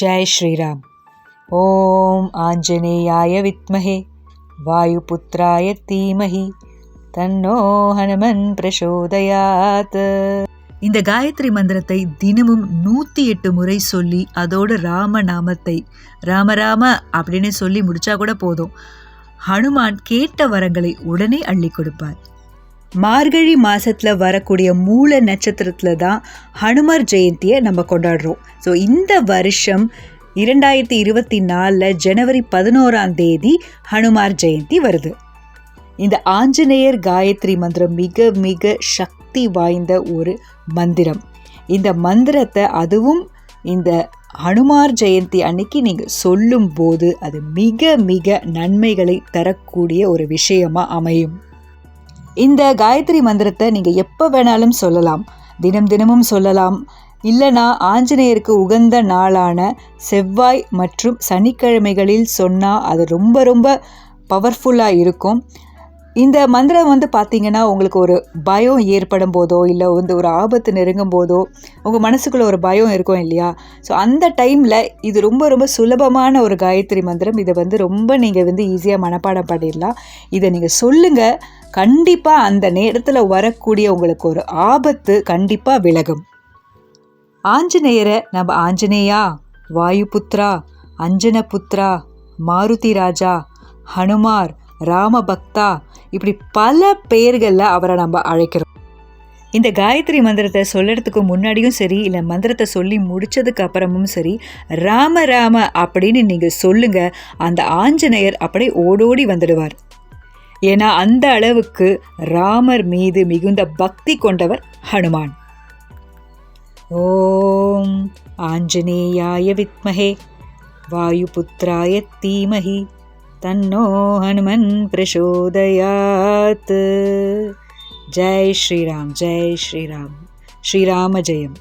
ஜெய் ஸ்ரீராம். ஓம் ஆஞ்சநேயாய வித்மஹே. வாயுபுத்திராய தீமஹி. தன்னோ ஹனுமன் பிரசோதயாத். இந்த காயத்ரி மந்திரத்தை தினமும் நூற்றி எட்டு முறை சொல்லி அதோட ராம நாமத்தை ராம ராம அப்படின்னு சொல்லி முடிச்சா கூட போதும். ஹனுமான் கேட்ட வரங்களை உடனே அள்ளி கொடுப்பார். மார்கழி மாதத்தில் வரக்கூடிய மூல நட்சத்திரத்தில் தான் ஹனுமர் ஜெயந்தியை நம்ம கொண்டாடுறோம். ஸோ இந்த வருஷம் இரண்டாயிரத்தி இருபத்தி நாலில் ஜனவரி பதினோராம் தேதி ஹனுமார் ஜெயந்தி வருது. இந்த ஆஞ்சநேயர் காயத்ரி மந்திரம் மிக மிக சக்தி வாய்ந்த ஒரு மந்திரம். இந்த மந்திரத்தை அதுவும் இந்த ஹனுமார் ஜெயந்தி அன்னைக்கு நீங்கள் சொல்லும்போது அது மிக மிக நன்மைகளை தரக்கூடிய ஒரு விஷயமாக அமையும். இந்த காயத்ரி மந்திரத்தை நீங்கள் எப்போ வேணாலும் சொல்லலாம். தினம் தினமும் சொல்லலாம். இல்லைனா ஆஞ்சநேயருக்கு உகந்த நாளான செவ்வாய் மற்றும் சனிக்கிழமைகளில் சொன்னால் அது ரொம்ப ரொம்ப பவர்ஃபுல்லாக இருக்கும். இந்த மந்திரம் வந்து பார்த்திங்கன்னா உங்களுக்கு ஒரு பயம் ஏற்படும் போதோ இல்லை வந்து ஒரு ஆபத்து நெருங்கும் போதோ உங்கள் மனசுக்குள்ளே ஒரு பயம் இருக்கும் இல்லையா? ஸோ அந்த டைமில் இது ரொம்ப ரொம்ப சுலபமான ஒரு காயத்ரி மந்திரம். இதை வந்து ரொம்ப நீங்கள் வந்து ஈஸியாக மனப்பாடம் பண்ணிடலாம். இதை நீங்கள் சொல்லுங்கள் கண்டிப்பாக அந்த நேரத்தில் வரக்கூடிய உங்களுக்கு ஒரு ஆபத்து கண்டிப்பாக விலகும். ஆஞ்சநேயரை நம்ம ஆஞ்சநேயா வாயுபுத்ரா அஞ்சனபுத்ரா மாருதி ராஜா ஹனுமார் ராமபக்தா இப்படி பல பெயர்களில் அவரை நம்ம அழைக்கிறோம். இந்த காயத்ரி மந்திரத்தை சொல்லறதுக்கு முன்னாடியும் சரி இல்லை மந்திரத்தை சொல்லி முடித்ததுக்கு அப்புறமும் சரி ராம ராம அப்படின்னு நீங்கள் சொல்லுங்கள் அந்த ஆஞ்சநேயர் அப்படியே ஓடோடி வந்துடுவார். என அந்த அளவுக்கு ராமர் மீது மிகுந்த பக்தி கொண்டவர் ஹனுமான். ஓம் ஆஞ்சநேயாய வித்மகே வாயுபுத்திராய தீமஹி தன்னோ ஹனுமன் பிரசோதயாத். ஜெய் ஸ்ரீராம் ஜெய் ஸ்ரீராம் ஸ்ரீராம ஜெயம்.